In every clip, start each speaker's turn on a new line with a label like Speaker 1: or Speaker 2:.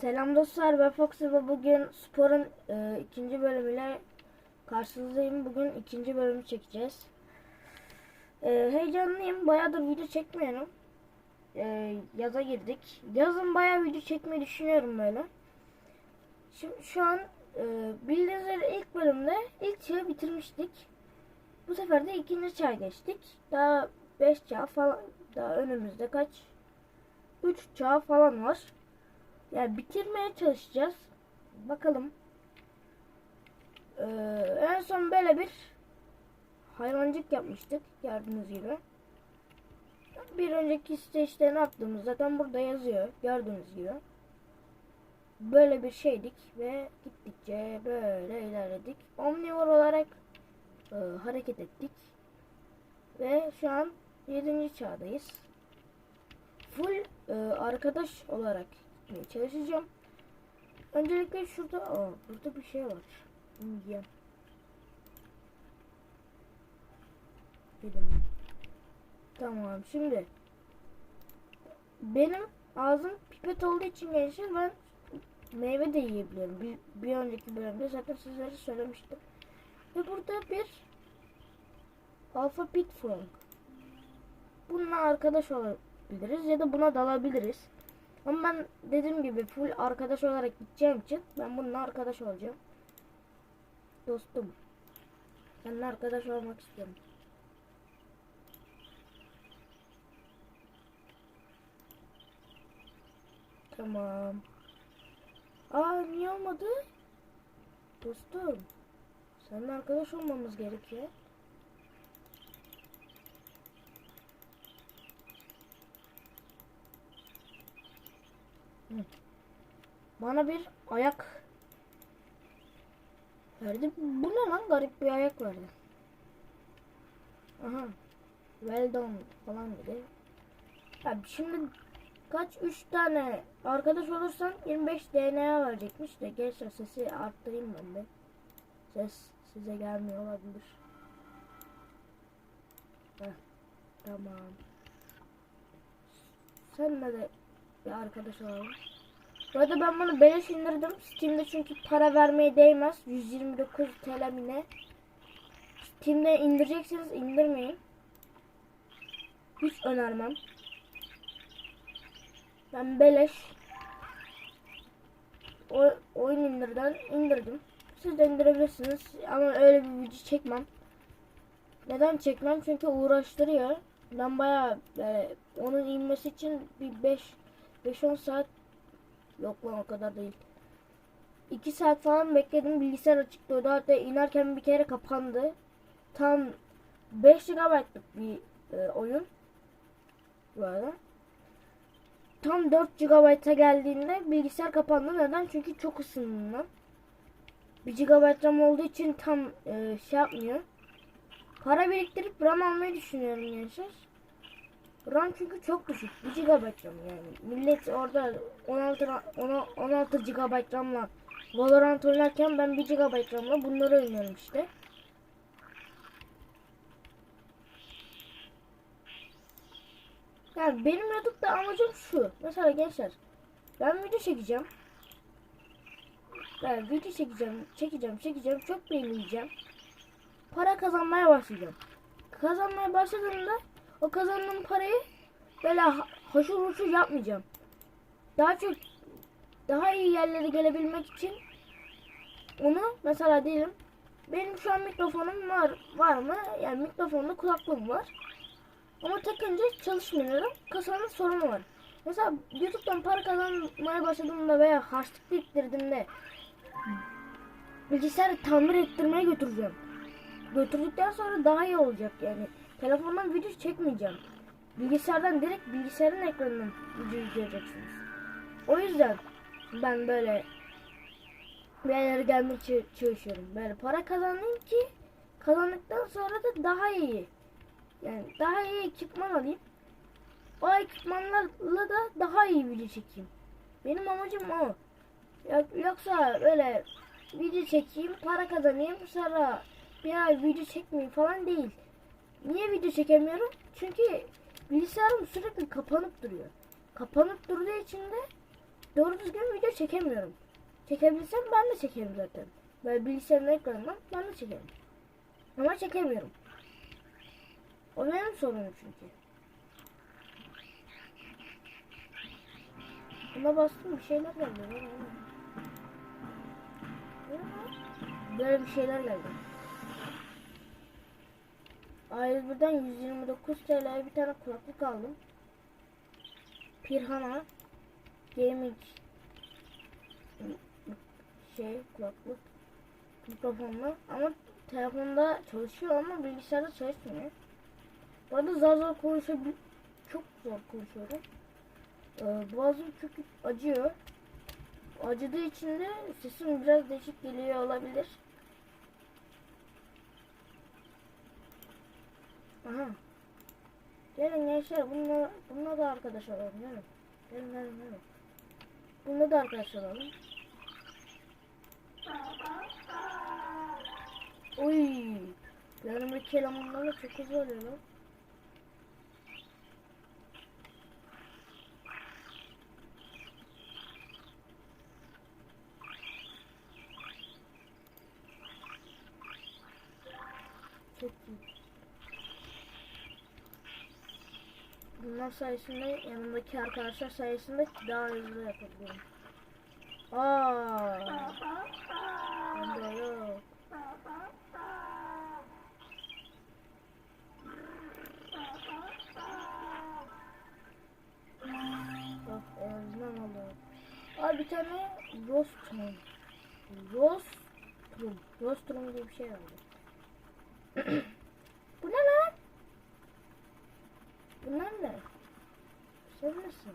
Speaker 1: Selam dostlar ben Fox ve bugün sporun e, ikinci bölümüyle karşınızdayım. Bugün ikinci bölümü çekeceğiz. E, heyecanlıyım. Bayağıdır video çekmiyorum. E, yaza girdik. Yazın bayağı video çekmeyi düşünüyorum böyle. Şimdi şu an e, bildiğiniz üzere ilk bölümde ilk çağı bitirmiştik. Bu sefer de ikinci çağa geçtik. Daha 5 çağ falan daha önümüzde kaç? 3 çağ falan var. Yani bitirmeye çalışacağız. Bakalım. Ee, en son böyle bir hayvancık yapmıştık. Gördüğünüz gibi. Bir önceki siteçte ne yaptığımız zaten burada yazıyor. Gördüğünüz gibi. Böyle bir şeydik ve gittikçe böyle ilerledik. Omnivore olarak e, hareket ettik. Ve şu an 7. çağdayız. Full e, arkadaş olarak gitmeye çalışacağım. Öncelikle şurada, aa, burada bir şey var. Bunu. Tamam şimdi benim ağzım pipet olduğu için gençler ben meyve de yiyebiliyorum. Bir, bir önceki bölümde zaten sizlere söylemiştim. Ve burada bir alfa pit frog. Bununla arkadaş olabiliriz ya da buna dalabiliriz. Ama ben dediğim gibi full arkadaş olarak gideceğim için ben bununla arkadaş olacağım. Dostum. Seninle arkadaş olmak istiyorum. Tamam. Aa niye olmadı? Dostum. Seninle arkadaş olmamız gerekiyor. Bana bir ayak verdi. Bu ne lan? Garip bir ayak verdi. Aha. Well done falan dedi. Ya şimdi kaç? 3 tane arkadaş olursan 25 DNA verecekmiş de gençler sesi arttırayım ben de. Ses size gelmiyor olabilir. Heh, tamam. Senle de bir arkadaş. Bu arada ben bunu beleş indirdim. Steam'de çünkü para vermeye değmez. 129 TL mi ne? Steam'de indireceksiniz indirmeyin. Hiç önermem. Ben beleş o, oyun indirden indirdim. Siz de indirebilirsiniz ama öyle bir video çekmem. Neden çekmem? Çünkü uğraştırıyor. Ben bayağı böyle onun inmesi için bir 5 5-10 saat Yok lan o kadar değil. 2 saat falan bekledim bilgisayar açıktı. Hatta inerken bir kere kapandı. Tam 5 GB'lık bir e, oyun. Bu arada. Tam 4 GB'a geldiğinde bilgisayar kapandı. Neden? Çünkü çok ısındım ben. 1 GB RAM olduğu için tam e, şey yapmıyor. Para biriktirip RAM almayı düşünüyorum gençler. RAM çünkü çok düşük. 1 GB RAM yani. Millet orada 16 10 16 GB RAM'la Valorant oynarken ben 1 GB RAM'la bunları oynuyorum işte. Yani benim YouTube'da amacım şu. Mesela gençler ben video çekeceğim. Ben video çekeceğim, çekeceğim, çekeceğim. Çok beğeneceğim. Para kazanmaya başlayacağım. Kazanmaya başladığımda o kazandığım parayı böyle haşır huşur yapmayacağım. Daha çok daha iyi yerlere gelebilmek için onu mesela diyelim benim şu an mikrofonum var var mı? Yani mikrofonda kulaklığım var. Ama takınca çalışmıyor. Kasanın sorunu var. Mesela YouTube'dan para kazanmaya başladığımda veya harçlık biriktirdiğimde bilgisayarı tamir ettirmeye götüreceğim. Götürdükten sonra daha iyi olacak yani. Telefondan video çekmeyeceğim. Bilgisayardan direkt bilgisayarın ekranından video izleyeceksiniz. O yüzden ben böyle bir yerlere gelmeye ç- çalışıyorum. Böyle para kazanayım ki kazandıktan sonra da daha iyi. Yani daha iyi ekipman alayım. O ekipmanlarla da daha iyi video çekeyim. Benim amacım o. Yok- Yoksa böyle video çekeyim, para kazanayım, sonra bir ay video çekmeyeyim falan değil. Niye video çekemiyorum? Çünkü bilgisayarım sürekli kapanıp duruyor. Kapanıp durduğu için de doğru düzgün video çekemiyorum. Çekebilsem ben de çekerim zaten. Böyle bilgisayarın ekranından ben de çekerim. Ama çekemiyorum. O benim sorunum çünkü. Buna bastım bir şeyler geldi. Böyle bir şeyler geldi. A101'den 129 TL'ye bir tane kulaklık aldım. Pirhana Gaming şey kulaklık mikrofonla ama telefonda çalışıyor ama bilgisayarda çalışmıyor. Bu arada zar zor konuşabil çok zor konuşuyorum. Ee, boğazım çok acıyor. Acıdığı için de sesim biraz değişik geliyor olabilir. Aha. Gelin gençler bununla, bununla da arkadaş olalım gelin. Gelin gelin gelin. Bununla da arkadaş olalım. Oy. Yanımdaki elemanlarla çok hızlı oluyor lan. Çok iyi. Bunlar sayesinde yanımdaki arkadaşlar sayesinde daha hızlı yapabiliyorum. Aa. Bende yok. Bak en azından oldu. Aa bir tane Rostrum. Rostrum. Rostrum diye bir şey vardı. Bu ne lan? Bunlar ne? Misin?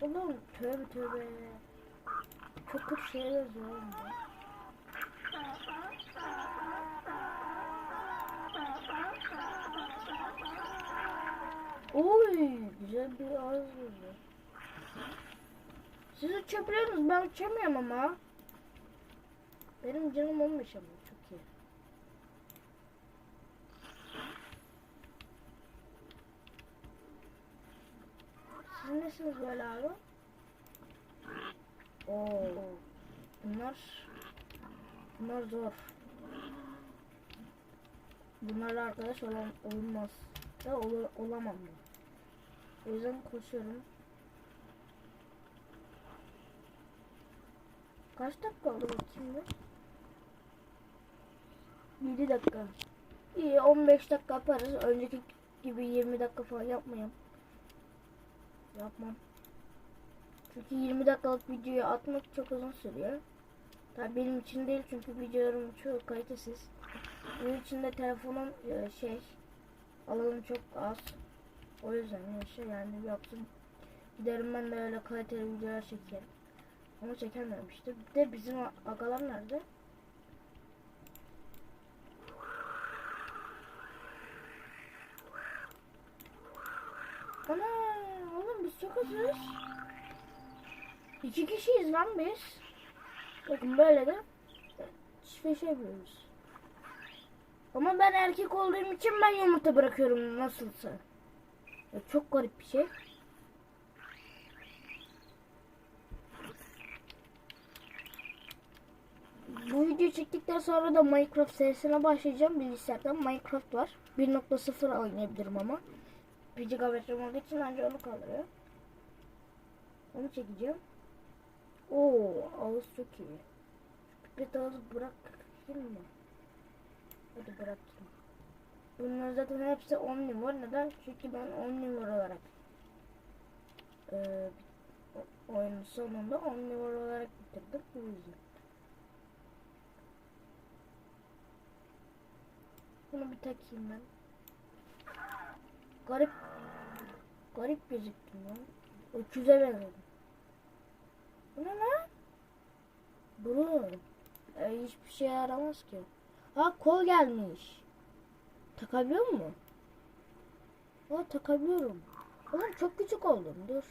Speaker 1: Oğlum tövbe tövbe. Çok kötü şeyler yazıyor bu. Oy güzel bir ağız oldu. Siz uçabiliyorsunuz ben uçamıyorum ama. Benim canım 15 ama çok iyi. Siz nesiniz böyle abi? Oo. Bunlar bunlar zor. Bunlarla arkadaş olan, olmaz. Da ol, olamam da. O yüzden koşuyorum. Kaç dakika oldu bakayım bir? 7 dakika. İyi 15 dakika yaparız. Önceki gibi 20 dakika falan yapmayayım. Yapmam. Çünkü 20 dakikalık videoyu atmak çok uzun sürüyor. Tabii benim için değil çünkü videolarım çoğu kalitesiz. Benim için de telefonun e, şey alanı çok az. O yüzden işte yani yaptım. Giderim ben de öyle kaliteli videolar çekerim. Ama çekemiyorum işte. Bir de bizim agalar nerede? Ana çok azız. İki kişiyiz lan biz. Bakın böyle de şifre yapıyoruz. Ama ben erkek olduğum için ben yumurta bırakıyorum nasılsa. Ya çok garip bir şey. Bu videoyu çektikten sonra da Minecraft serisine başlayacağım. Bilgisayardan Minecraft var. 1.0 oynayabilirim ama. 1 GB olduğu için ancak onu kaldırıyor. Onu çekeceğim. Oo, ağız çok iyi. Pipet ağzı bırak mı? Hadi bırakayım. Bunlar zaten hepsi 10 numara. Neden? Çünkü ben 10 numara olarak e, oyunun sonunda 10 numara olarak bitirdim. Bu yüzden. Bunu bir takayım ben. Garip garip gözüktüm lan. Öküze benzedim. Bu ne lan? Burun. E, hiçbir şey yaramaz ki. Ha kol gelmiş. Takabiliyor mu? Ha takabiliyorum. Oğlum çok küçük oldum. Dur.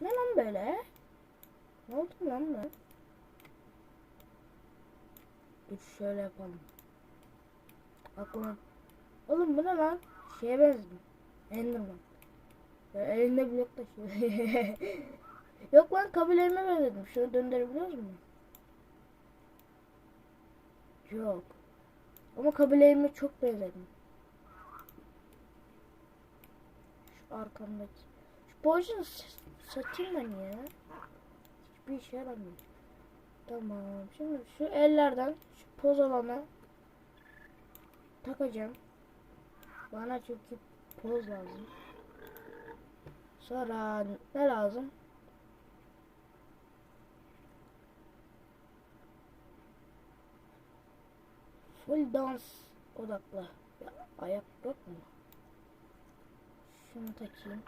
Speaker 1: Bu ne lan böyle? Ne oldu lan ben? Dur şöyle yapalım. Aklıma. Oğlum bu ne lan? Şeye benzedim. Enderman. Böyle elinde blok taşıyor. Yok lan kabilerime benzedim. Şunu döndürebiliyor musun? Yok. Ama kabilerime çok benzedim. Şu arkamdaki. Şu poison satayım ben ya. Hiçbir işe yaramıyor. Tamam. Şimdi şu ellerden şu poz alana takacağım. Bana çünkü poz lazım. Sonra ne lazım? Full dans odaklı. Ya, ayak yok mu? Şunu takayım.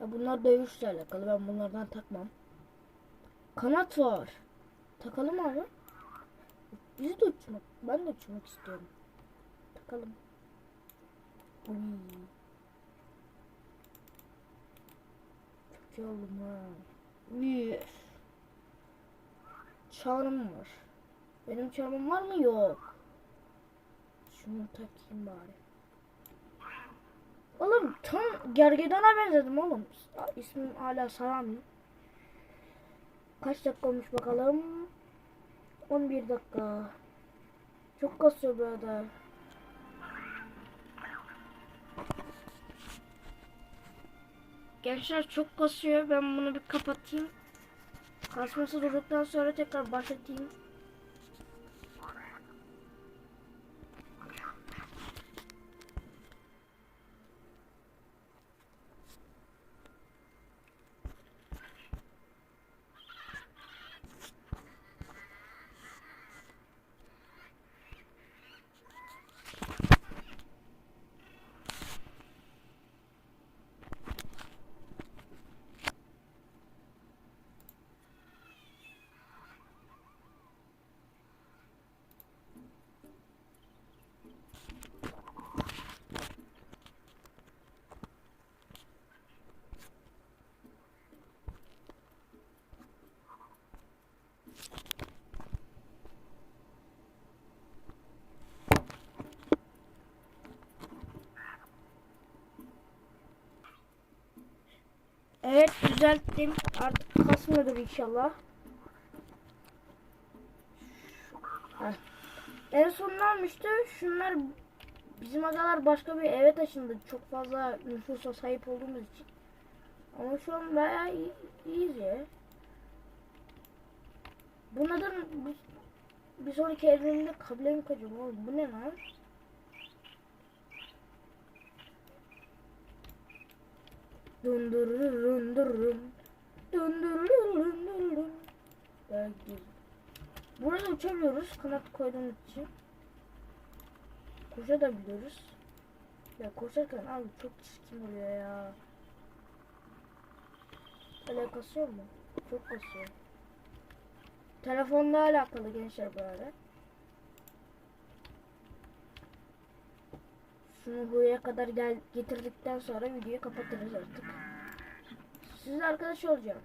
Speaker 1: Ya bunlar dövüşle alakalı. Ben bunlardan takmam. Kanat var. Takalım abi. Biz de uçmak. Ben de uçmak istiyorum. Takalım. Uy. Oldum ha. Üf. Çağrım var. Benim çağrım var mı? Yok. Şunu takayım bari. Oğlum tam gergedana benzedim oğlum. İsmim hala Salami. Kaç dakika olmuş bakalım. 11 dakika. Çok kasıyor burada. Gençler çok kasıyor. Ben bunu bir kapatayım. Kasması durduktan sonra tekrar başlatayım. Evet düzelttim. Artık kasmıyordur inşallah. Heh. En son ne olmuştu? Şunlar bizim adalar başka bir eve taşındı. Çok fazla nüfusa sahip olduğumuz için. Ama şu an bayağı iyi, iyiyiz ya. Bunlardan bir, sonraki evrenimde kabile mi kaçacağım oğlum? Bu ne lan? Dundururun durun. Dundururun durun. Belki. Burada uçamıyoruz kanat koyduğumuz için. Koşabiliyoruz. Ya koşarken abi çok çirkin oluyor ya. Öyle kasıyor mu? Çok kasıyor. Telefonla alakalı gençler bu arada. Şunu buraya kadar gel getirdikten sonra videoyu kapatırız artık. Sizle arkadaş olacağım.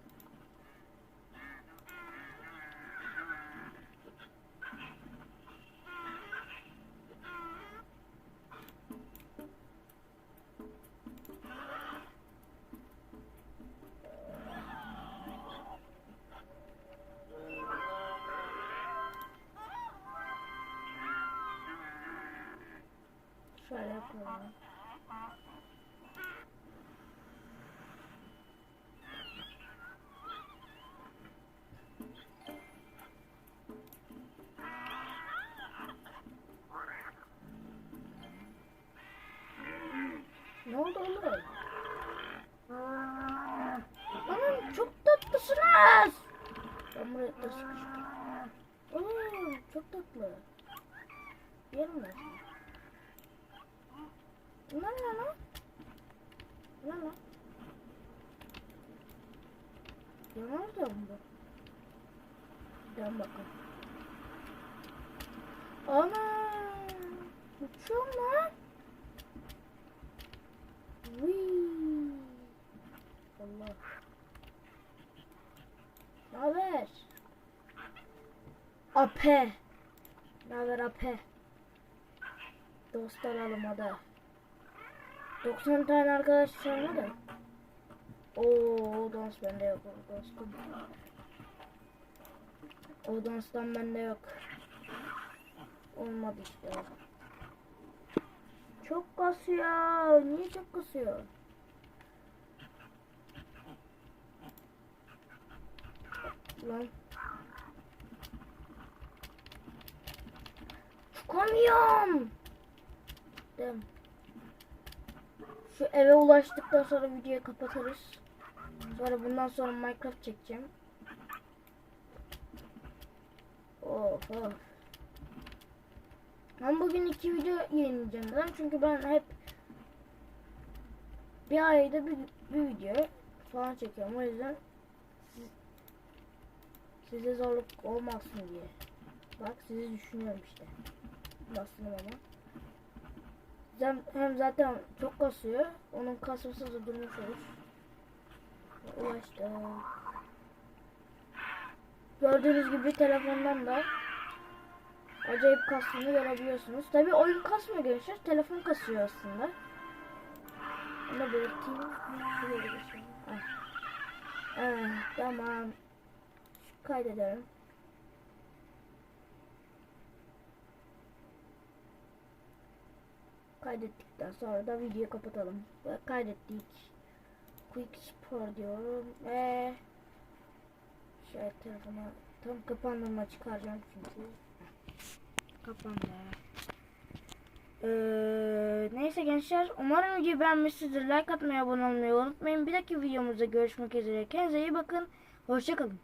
Speaker 1: Şöyle yapalım. Ne oldu oğlum? Oğlum çok tatlısınız. Ben buraya da sıkıştım. Oo, çok tatlı. Yerim ben. Bunlar ne lan? Bunlar ne? Yanar da mı? Gel bakalım. Ana! Uçuyorum lan. Wii. Allah. Ne haber? Ape. Ne haber Ape? Dost alalım hadi. 90 tane arkadaş sonra da. Oo, dans bende yok. O dostum. O danstan bende yok. Olmadı işte. Çok kasıyor. Niye çok kasıyor? Lan. Çıkamıyorum. Dem. Şu eve ulaştıktan sonra videoyu kapatırız. Sonra bundan sonra Minecraft çekeceğim. Of. Ben bugün iki video yayınlayacağım dedim. Çünkü ben hep bir ayda bir, bir video falan çekiyorum. O yüzden siz, size zorluk olmasın diye. Bak sizi düşünüyorum işte. Bastım ama. Hem, zaten çok kasıyor. Onun kasması da durmuş olur. Ulaştı. Gördüğünüz gibi telefondan da acayip kastığını görebiliyorsunuz. Tabi oyun kasmıyor gençler. Telefon kasıyor aslında. Da belirteyim. Şöyle geçelim. Ah. Ah, tamam. Kaydedelim. Kaydettikten sonra da videoyu kapatalım. Ve kaydettik. Quick Spor diyorum. Ve şöyle telefona tam kapandığında çıkaracağım çünkü. Kapandı. Ee, neyse gençler umarım videoyu beğenmişsinizdir. Like atmayı abone olmayı unutmayın. Bir dahaki videomuzda görüşmek üzere. Kendinize iyi bakın. Hoşçakalın.